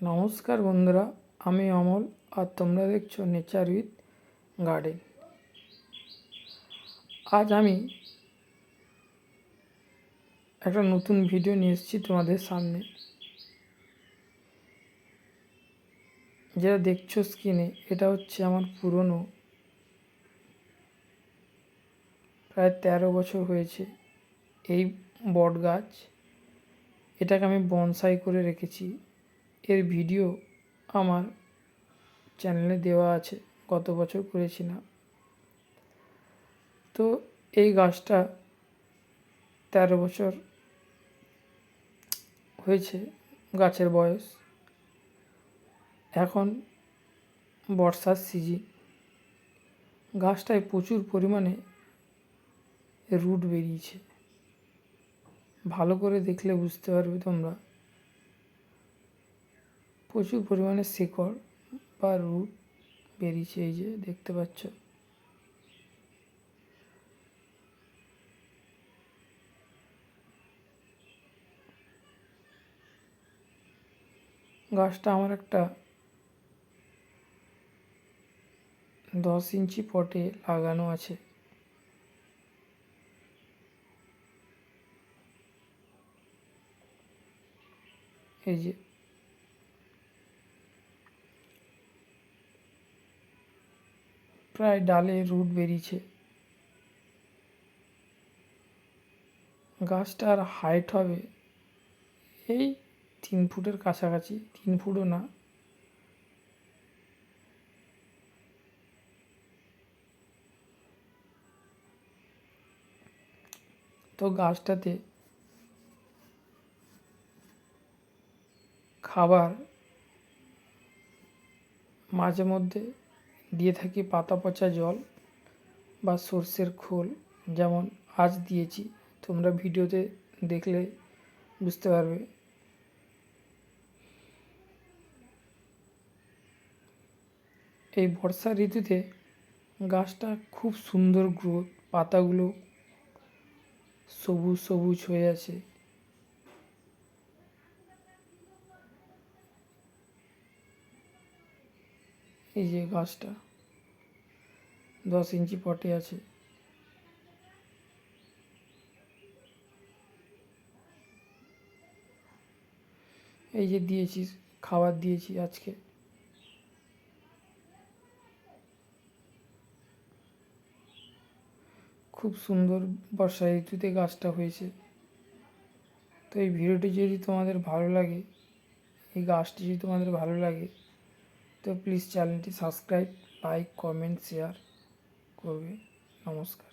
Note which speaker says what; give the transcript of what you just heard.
Speaker 1: নমস্কার বন্ধুরা, আমি অমল আর তোমরা দেখছ নেচার উইথ গার্ডেন আজ আমি একটা নতুন ভিডিও নিয়ে এসেছি তোমাদের সামনে। যেটা দেখছ স্ক্রিনে এটা হচ্ছে আমার পুরনো। প্রায় তেরো বছর হয়েছে এই বট গাছ এটাকে আমি বনসাই করে রেখেছি। এর ভিডিও আমার চ্যানেলে দেওয়া আছে, গত বছর করেছিলাম তো এই গাছটা তেরো বছর হয়েছে গাছের বয়স। এখন বর্ষার সিজন গাছটায় প্রচুর পরিমাণে রুট বেরিয়েছে। ভালো করে দেখলে বুঝতে পারবে তোমরা। প্রচুর পরিমাণে শিকড় বা রুট বেরিয়েছে, এই যে দেখতে পাচ্ছ। গাছটা আমার একটা দশ ইঞ্চি পটে লাগানো আছে। এই যে প্রায় ডালে রুট বেরিয়েছে। গাছটার হাইট হবে এই তিন ফুটের কাছাকাছি। তিন ফুটও না। তো গাছটাতে খাবার মাঝে মধ্যে দিয়ে থাকি পাতা পচা জল বা সর্ষের খোল। যেমন আজ দিয়েছি। তোমরা ভিডিওতে দেখলে বুঝতে পারবে। এই বর্ষা ঋতুতে গাছটা খুব সুন্দর গ্রোথ পাতাগুলো সবুজ সবুজ হয়ে আছে। এই যে গাছটা দশ ইঞ্চি পটে আছে। এই যে দিয়েছি, খাবার দিয়েছি আজকে। খুব সুন্দর বর্ষা ঋতুতে গাছটা হয়েছে। তো এই ভিডিওটি যদি তোমাদের ভালো লাগে, এই গাছটি যদি তোমাদের ভালো লাগে তো প্লিজ চ্যানেলটি সাবস্ক্রাইব লাইক কমেন্ট শেয়ার করবে। নমস্কার।